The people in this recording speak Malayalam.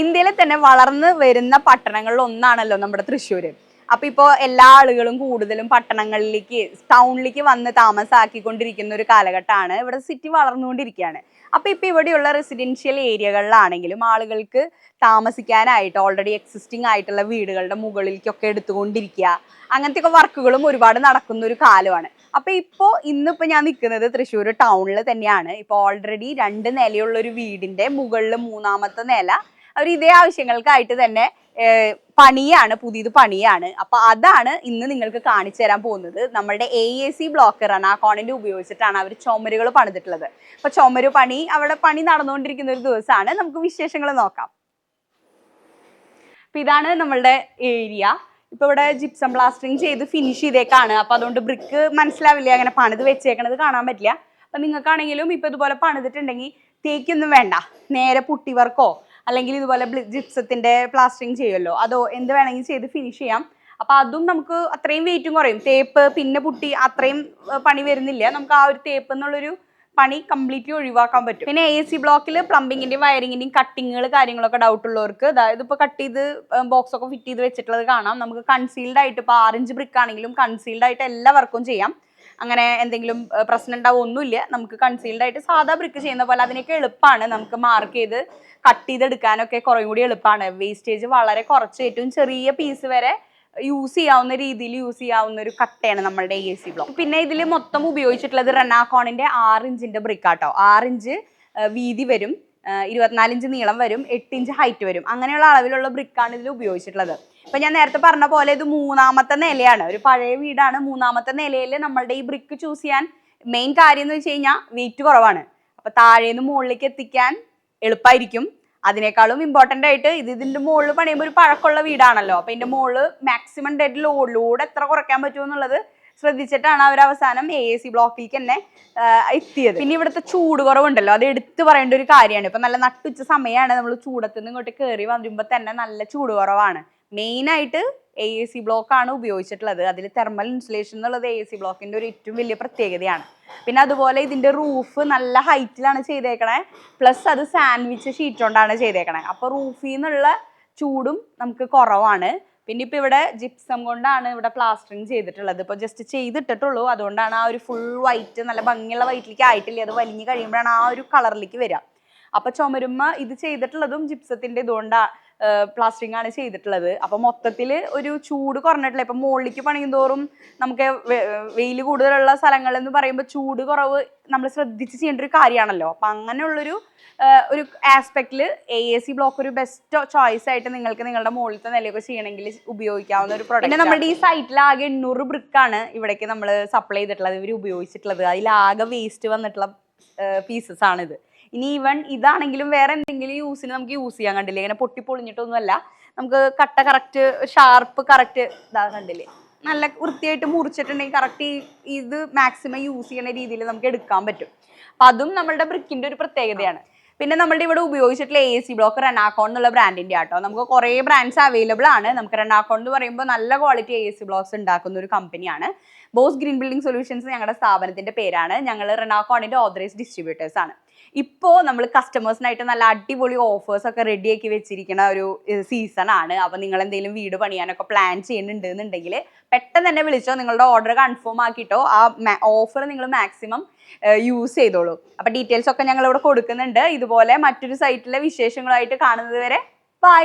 ഇന്ത്യയിലെ തന്നെ വളർന്നു വരുന്ന പട്ടണങ്ങളിൽ ഒന്നാണല്ലോ നമ്മുടെ തൃശ്ശൂര്. അപ്പൊ ഇപ്പോ എല്ലാ ആളുകളും കൂടുതലും പട്ടണങ്ങളിലേക്ക് ടൗണിലേക്ക് വന്ന് താമസാക്കിക്കൊണ്ടിരിക്കുന്ന ഒരു കാലഘട്ടമാണ് ഇവിടെ സിറ്റി വളർന്നുകൊണ്ടിരിക്കുകയാണ്. അപ്പൊ ഇപ്പൊ ഇവിടെയുള്ള റെസിഡൻഷ്യൽ ഏരിയകളിലാണെങ്കിലും ആളുകൾക്ക് താമസിക്കാനായിട്ട് ഓൾറെഡി എക്സിസ്റ്റിംഗ് ആയിട്ടുള്ള വീടുകളുടെ മുകളിലേക്കൊക്കെ എടുത്തുകൊണ്ടിരിക്കുക അങ്ങനത്തെ ഒക്കെ വർക്കുകളും ഒരുപാട് നടക്കുന്ന ഒരു കാലമാണ്. അപ്പൊ ഇപ്പോ ഇന്നിപ്പോ ഞാൻ നിൽക്കുന്നത് തൃശ്ശൂർ ടൗണിൽ തന്നെയാണ്. ഇപ്പൊ ഓൾറെഡി രണ്ട് നിലയുള്ള ഒരു വീടിന്റെ മുകളിൽ മൂന്നാമത്തെ നില അവർ ഇതേ ആവശ്യങ്ങൾക്കായിട്ട് തന്നെ പണിയാണ് പുതിയത് പണിയാണ്. അപ്പൊ അതാണ് ഇന്ന് നിങ്ങൾക്ക് കാണിച്ചു തരാൻ പോകുന്നത്. നമ്മുടെ എ എ സി ബ്ലോക്കറാണ് ആ കോണിന്റെ ഉപയോഗിച്ചിട്ടാണ് അവർ ചുമരുകൾ പണിതിട്ടുള്ളത്. അപ്പൊ ചുമരു പണി അവിടെ പണി നടന്നുകൊണ്ടിരിക്കുന്ന ഒരു ദിവസമാണ്. നമുക്ക് വിശേഷങ്ങൾ നോക്കാം. അപ്പൊ ഇതാണ് നമ്മളുടെ ഏരിയ. ഇപ്പൊ ഇവിടെ ജിപ്സം പ്ലാസ്റ്ററിങ് ചെയ്ത് ഫിനിഷ് ചെയ്തേക്കാണ്. അപ്പൊ അതുകൊണ്ട് ബ്രിക്ക് മനസ്സിലാവില്ല? അങ്ങനെ പണിത് വെച്ചേക്കണത് കാണാൻ പറ്റില്ല. അപ്പൊ നിങ്ങൾക്കാണെങ്കിലും ഇപ്പൊ ഇതുപോലെ പണിതിട്ടുണ്ടെങ്കിൽ തേക്കൊന്നും വേണ്ട. നേരെ പുട്ടി വർക്കോ അല്ലെങ്കിൽ ഇതുപോലെ ജിപ്സത്തിന്റെ പ്ലാസ്റ്ററിങ് ചെയ്യുമല്ലോ. അതോ എന്ത് വേണമെങ്കിൽ ചെയ്ത് ഫിനിഷ് ചെയ്യാം. അപ്പൊ അതും നമുക്ക് അത്രയും വെയിറ്റും കുറയും. തേപ്പ് പിന്നെ പുട്ടി അത്രയും പണി വരുന്നില്ല. നമുക്ക് ആ ഒരു തേപ്പ് എന്നുള്ളൊരു പണി കംപ്ലീറ്റ്ലി ഒഴിവാക്കാൻ പറ്റും. പിന്നെ എ സി ബ്ലോക്കിൽ പ്ലംബിങ്ങിന്റെയും വയറിങ്ങിന്റെയും കട്ടിങ്ങുകൾ കാര്യങ്ങളൊക്കെ ഡൗട്ട് ഉള്ളവർക്ക് അതായത് ഇപ്പൊ കട്ട് ചെയ്ത് ബോക്സ് ഒക്കെ ഫിറ്റ് ചെയ്ത് വെച്ചിട്ടുള്ളത് കാണാം. നമുക്ക് കൺസീൽഡ് ആയിട്ട് ഇപ്പൊ ആറഞ്ച് ബ്രിക്ക് ആണെങ്കിലും കൺസീൽഡ് ആയിട്ട് എല്ലാ വർക്കും ചെയ്യാം. അങ്ങനെ എന്തെങ്കിലും പ്രശ്നം ഉണ്ടാവും ഒന്നുമില്ല. നമുക്ക് കൺസീൽഡ് ആയിട്ട് സാധാ ബ്രിക്ക് ചെയ്യുന്ന പോലെ അതിനൊക്കെ എളുപ്പമാണ്. നമുക്ക് മാർക്ക് ചെയ്ത് കട്ട് ചെയ്തെടുക്കാനൊക്കെ കുറേ കൂടി എളുപ്പമാണ്. വേസ്റ്റേജ് വളരെ കുറച്ച് ഏറ്റവും ചെറിയ പീസ് വരെ യൂസ് ചെയ്യാവുന്ന രീതിയിൽ യൂസ് ചെയ്യാവുന്ന ഒരു കട്ടയാണ് നമ്മളുടെ എ സി ബ്ലോക്ക് പിന്നെ ഇതിൽ മൊത്തം ഉപയോഗിച്ചിട്ടുള്ളത് റെനാക്കോണിന്റെ ആറ് ഇഞ്ചിന്റെ ബ്രിക്കാട്ടോ ആറ് ഇഞ്ച് വീതി വരും. ഇരുപത്തിനാലിഞ്ച് നീളം വരും. എട്ട് ഇഞ്ച് ഹൈറ്റ് വരും. അങ്ങനെയുള്ള അളവിലുള്ള ബ്രിക്കാണ് ഇതിൽ ഉപയോഗിച്ചിട്ടുള്ളത്. ഇപ്പൊ ഞാൻ നേരത്തെ പറഞ്ഞ പോലെ ഇത് മൂന്നാമത്തെ നിലയാണ്. ഒരു പഴയ വീടാണ്. മൂന്നാമത്തെ നിലയിൽ നമ്മളുടെ ഈ ബ്രിക്ക് ചൂസ് ചെയ്യാൻ മെയിൻ കാര്യം എന്ന് വെച്ച് കഴിഞ്ഞാൽ വെയിറ്റ് കുറവാണ്. അപ്പൊ താഴേന്ന് മുകളിലേക്ക് എത്തിക്കാൻ എളുപ്പമായിരിക്കും അതിനേക്കാളും ഇമ്പോർട്ടന്റ് ആയിട്ട് ഇത് ഇതിന്റെ മുകളിൽ പണിയുമ്പോൾ ഒരു പഴക്കമുള്ള വീടാണല്ലോ. അപ്പൊ ഇതിന്റെ മുകളിൽ മാക്സിമം ഡെഡ് ലോഡ് ലോഡ് എത്ര കുറയ്ക്കാൻ പറ്റുമോ എന്നുള്ളത് ശ്രദ്ധിച്ചിട്ടാണ് അവർ അവസാനം എ എ സി ബ്ലോക്കിലേക്ക് തന്നെ എത്തിയത്. പിന്നെ ഇവിടുത്തെ ചൂട് കുറവുണ്ടല്ലോ. അത് എടുത്തു പറയേണ്ട ഒരു കാര്യമാണ്. ഇപ്പൊ നല്ല നട്ടുച്ച സമയമാണ് നമ്മൾ ചൂടത്ത് നിന്ന് ഇങ്ങോട്ട് കയറി വരുമ്പോൾ തന്നെ നല്ല ചൂട് കുറവാണ്. മെയിൻ ആയിട്ട് എ എ സി ബ്ലോക്ക് ആണ് ഉപയോഗിച്ചിട്ടുള്ളത്. അതിൽ തെർമൽ ഇൻസുലേഷൻ എന്നുള്ളത് എ സി ബ്ലോക്കിന്റെ ഒരു ഏറ്റവും വലിയ പ്രത്യേകതയാണ്. പിന്നെ അതുപോലെ ഇതിന്റെ റൂഫ് നല്ല ഹൈറ്റിലാണ് ചെയ്തേക്കണേ. പ്ലസ് അത് സാൻഡ്വിച്ച് ഷീറ്റ് കൊണ്ടാണ് ചെയ്തേക്കണേ. അപ്പോൾ റൂഫിൽ നിന്നുള്ള ചൂടും നമുക്ക് കുറവാണ്. പിന്നെ ഇപ്പൊ ഇവിടെ ജിപ്സം കൊണ്ടാണ് ഇവിടെ പ്ലാസ്റ്ററിങ് ചെയ്തിട്ടുള്ളത്. ഇപ്പൊ ജസ്റ്റ് ചെയ്തിട്ടിട്ടുള്ളൂ. അതുകൊണ്ടാണ് ആ ഒരു ഫുൾ വൈറ്റ് നല്ല ഭംഗിയുള്ള വൈറ്റിലേക്ക് ആയിട്ടില്ല. അത് വലിഞ്ഞ് കഴിയുമ്പോഴാണ് ആ ഒരു കളറിലേക്ക് വരിക. അപ്പോൾ ചുമരുമ്മ ഇത് ചെയ്തിട്ടുള്ളതും ജിപ്സത്തിന്റെ ഇതുകൊണ്ടാ പ്ലാസ്റ്ററിംഗ് ആണ് ചെയ്തിട്ടുള്ളത്. അപ്പൊ മൊത്തത്തിൽ ഒരു ചൂട് കുറഞ്ഞിട്ടില്ല. ഇപ്പൊ മുകളിലേക്ക് പണിയും തോറും നമുക്ക് വെയിൽ കൂടുതലുള്ള സ്ഥലങ്ങൾ എന്ന് പറയുമ്പോൾ ചൂട് കുറവ് നമ്മൾ ശ്രദ്ധിച്ച് ചെയ്യേണ്ട ഒരു കാര്യമാണല്ലോ. അപ്പൊ അങ്ങനെയുള്ളൊരു ഒരു ആസ്പെക്റ്റിൽ എ എ സി ബ്ലോക്ക് ഒരു ബെസ്റ്റ് ചോയ്സ് ആയിട്ട് നിങ്ങൾക്ക് നിങ്ങളുടെ മുകളിലത്തെ നിലയൊക്കെ ചെയ്യണമെങ്കിൽ ഉപയോഗിക്കാവുന്ന ഒരു പ്രോഡക്റ്റ് പിന്നെ നമ്മുടെ ഈ സൈറ്റിൽ ആകെ എണ്ണൂറ് ബ്രിക്കാണ് ഇവിടേക്ക് നമ്മൾ സപ്ലൈ ചെയ്തിട്ടുള്ളത് ഇവർ ഉപയോഗിച്ചിട്ടുള്ളത്. അതിലാകെ വേസ്റ്റ് വന്നിട്ടുള്ള പീസസ് ആണിത്. ഇനി ഈവൻ ഇതാണെങ്കിലും വേറെ എന്തെങ്കിലും യൂസിന് നമുക്ക് യൂസ് ചെയ്യാൻ കണ്ടില്ലേ? ഇങ്ങനെ പൊട്ടി പൊളിഞ്ഞിട്ടൊന്നുമല്ല. നമുക്ക് കട്ട കറക്റ്റ് ഷാർപ്പ് കറക്റ്റ് ഇതാ കണ്ടില്ലേ? നല്ല വൃത്തിയായിട്ട് മുറിച്ചിട്ടുണ്ടെങ്കിൽ കറക്റ്റ് ഇത് മാക്സിമം യൂസ് ചെയ്യുന്ന രീതിയിൽ നമുക്ക് എടുക്കാൻ പറ്റും. അപ്പൊ അതും നമ്മളുടെ ബ്രിക്കിന്റെ ഒരു പ്രത്യേകതയാണ്. പിന്നെ നമ്മുടെ ഇവിടെ ഉപയോഗിച്ചിട്ടുള്ള എ സി ബ്ലോക്ക് റെനാക്കോൺ എന്നുള്ള ബ്രാൻഡിന്റെ ആട്ടോ. നമുക്ക് കുറേ ബ്രാൻഡ്സ് അവൈലബിൾ ആണ്. നമുക്ക് റെനാക്കോൺ എന്ന് പറയുമ്പോൾ നല്ല ക്വാളിറ്റി എ സി ബ്ലോക്സ് ഉണ്ടാക്കുന്ന ഒരു കമ്പനിയാണ് ബോസ് ഗ്രീൻ ബിൽഡിംഗ് സൊല്യൂഷൻസ് ഞങ്ങളുടെ സ്ഥാപനത്തിന്റെ പേരാണ്. ഞങ്ങൾ റെനാക്കോണിന്റെ ഓതറൈസ് ഡിസ്ട്രിബ്യൂട്ടേഴ്സ് ആണ്. ഇപ്പോൾ നമ്മൾ കസ്റ്റമേഴ്സിനായിട്ട് നല്ല അടിപൊളി ഓഫേഴ്സ് ഒക്കെ റെഡിയാക്കി വെച്ചിരിക്കുന്ന ഒരു സീസൺ ആണ്. അപ്പോൾ നിങ്ങൾ എന്തെങ്കിലും വീട് പണിയാനൊക്കെ പ്ലാൻ ചെയ്യുന്നുണ്ട് എന്നുണ്ടെങ്കിൽ പെട്ടെന്ന് തന്നെ വിളിച്ചോ നിങ്ങളുടെ ഓർഡർ കൺഫേം ആക്കിയിട്ടോ ആ ഓഫർ നിങ്ങൾ മാക്സിമം യൂസ് ചെയ്തോളൂ. അപ്പോൾ ഡീറ്റെയിൽസ് ഒക്കെ ഞങ്ങൾ ഇവിടെ കൊടുക്കുന്നുണ്ട്. ഇതുപോലെ മറ്റൊരു സൈറ്റിലെ വിശേഷങ്ങളായിട്ട് കാണുന്നത് വരെ ബൈ